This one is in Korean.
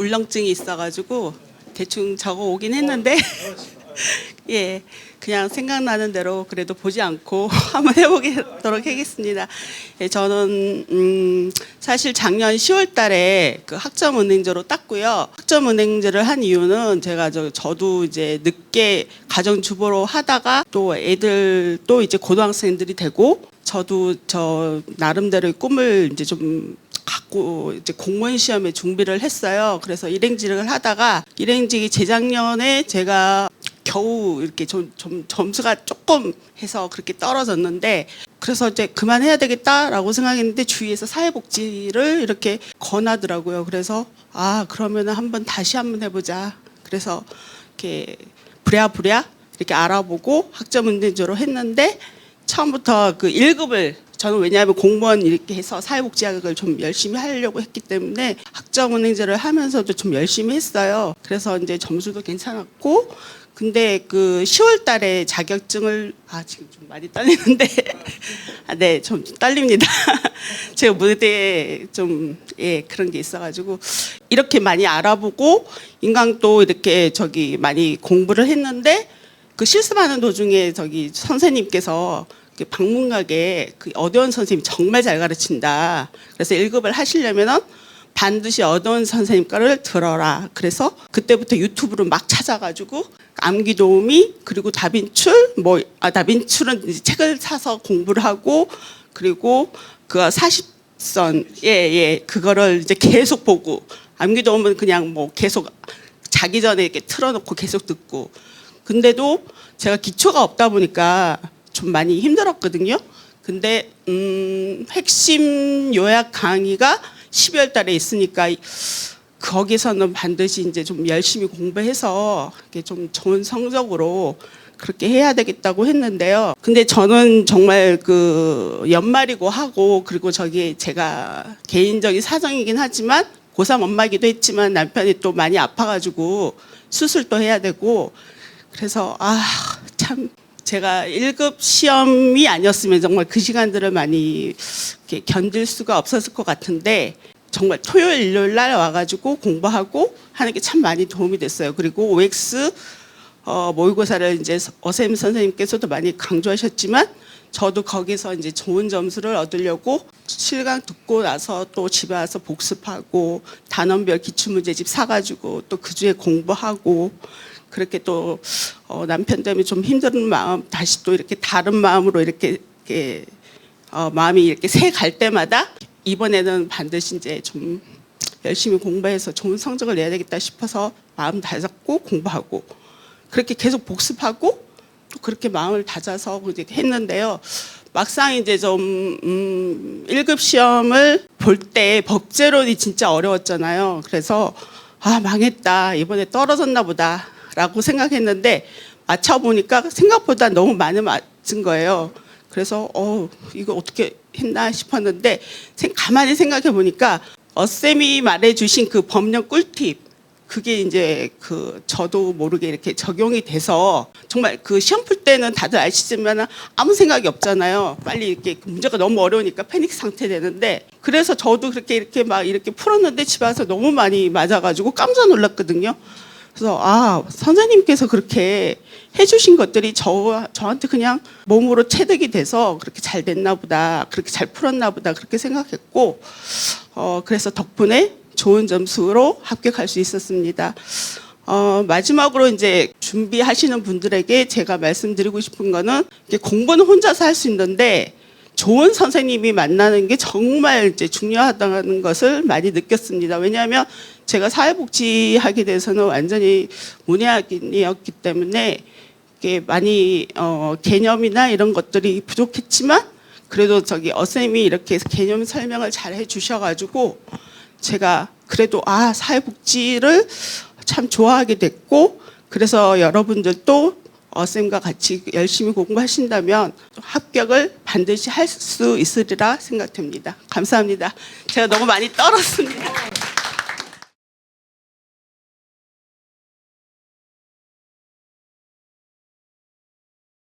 울렁증이 있어가지고 대충 적어 오긴 했는데 예 그냥 생각나는 대로 그래도 보지 않고 한번 해보도록 하겠습니다. 예, 저는 음, 사실 작년 10월달에 그 학점 은행제로 땄고요. 학점 은행제를 한 이유는 제가 저 저도 이제 늦게 가정 주부로 하다가 또 애들 또 이제 고등학생들이 되고 저도 저 나름대로의 꿈을 이제 좀 갖고 이제 공무원 시험에 준비를 했어요. 그래서 일행직을 하다가 일행직이 재작년에 제가 겨우 이렇게 좀, 좀 점수가 조금 해서 그렇게 떨어졌는데 그래서 이제 그만해야 되겠다라고 생각했는데 주위에서 사회복지를 이렇게 권하더라고요. 그래서 아 그러면은 한번 다시 한번 해보자. 그래서 이렇게 부랴부랴 이렇게 알아보고 학점 문제조로 했는데 처음부터 그 1급을 저는 왜냐하면 공무원 이렇게 해서 사회복지학을 좀 열심히 하려고 했기 때문에 학점은행제를 하면서도 좀 열심히 했어요. 그래서 이제 점수도 괜찮았고 근데 그 10월 달에 자격증을 아 지금 좀 많이 떨리는데 아, 네, 좀 떨립니다. 제가 무대에 좀 예, 그런 게 있어 가지고 이렇게 많이 알아보고 인강도 이렇게 저기 많이 공부를 했는데 그 실습하는 도중에 저기 선생님께서 그 방문각에 그 어려운 선생님이 정말 잘 가르친다. 그래서 1급을 하시려면은 반드시 어려운 선생님 거를 들어라. 그래서 그때부터 유튜브로 막 찾아가지고 암기 도우미 그리고 다빈출 뭐 아 다빈출은 이제 책을 사서 공부를 하고 그리고 그 40선 예예 그거를 이제 계속 보고 암기 도우미는 그냥 뭐 계속 자기 전에 이렇게 틀어놓고 계속 듣고 근데도 제가 기초가 없다 보니까 좀 많이 힘들었거든요. 근데 음, 핵심 요약 강의가 12월 달에 있으니까 이- 거기서는 반드시 이제 좀 열심히 공부해서 이렇게 좀 좋은 성적으로 그렇게 해야 되겠다고 했는데요. 근데 저는 정말 그 연말이고 하고 그리고 저기 제가 개인적인 사정이긴 하지만 고3 엄마이기도 했지만 남편이 또 많이 아파가지고 수술도 해야 되고 그래서 아 참 제가 1급 시험이 아니었으면 정말 그 시간들을 많이 견딜 수가 없었을 것 같은데 정말 토요일 일요일 날 와가지고 공부하고 하는 게 참 많이 도움이 됐어요. 그리고 OX 어, 모의고사를 이제 어셈 선생님께서도 많이 강조하셨지만 저도 거기서 이제 좋은 점수를 얻으려고 실강 듣고 나서 또 집에 와서 복습하고 단원별 기출문제집 사가지고 또 그 주에 공부하고 그렇게 또 어, 남편 때문에 좀 힘든 마음 다시 또 이렇게 다른 마음으로 이렇게, 이렇게 어, 마음이 이렇게 새 갈 때마다 이번에는 반드시 이제 좀 열심히 공부해서 좋은 성적을 내야 되겠다 싶어서 마음 다잡고 공부하고 그렇게 계속 복습하고 또 그렇게 마음을 다져서 했는데요. 막상 이제 좀 음, 1급 시험을 볼 때 법제론이 진짜 어려웠잖아요. 그래서 아 망했다 이번에 떨어졌나 보다라고 생각했는데 맞춰 보니까 생각보다 너무 많이 맞은 거예요. 그래서 어 이거 어떻게 했나 싶었는데 생- 가만히 생각해 보니까 어쌤이 말해주신 그 법령 꿀팁 그게 이제 그 저도 모르게 이렇게 적용이 돼서 정말 그 시험 풀 때는 다들 아시지만 아무 생각이 없잖아요. 빨리 이렇게 그 문제가 너무 어려우니까 패닉 상태 되는데 그래서 저도 그렇게 이렇게 막 이렇게 풀었는데 집에 와서 너무 많이 맞아가지고 깜짝 놀랐거든요. 그래서 아 선생님께서 그렇게 해주신 것들이 저 저한테 그냥 몸으로 체득이 돼서 그렇게 잘 됐나 보다 그렇게 잘 풀었나 보다 그렇게 생각했고 어 그래서 덕분에 좋은 점수로 합격할 수 있었습니다. 어, 마지막으로 이제 준비하시는 분들에게 제가 말씀드리고 싶은 거는 공부는 혼자서 할 수 있는데 좋은 선생님이 만나는 게 정말 이제 중요하다는 것을 많이 느꼈습니다. 왜냐하면 제가 사회복지 하게 돼서는 완전히 문외학인이었기 때문에 이게 많이 어, 개념이나 이런 것들이 부족했지만 그래도 저기 어쌤이 이렇게 개념 설명을 잘 해주셔가지고 제가 그래도 아 사회복지를 참 좋아하게 됐고 그래서 여러분들도 어 쌤과 같이 열심히 공부하신다면 합격을 반드시 할 수 있으리라 생각됩니다. 감사합니다. 제가 너무 많이 떨었습니다.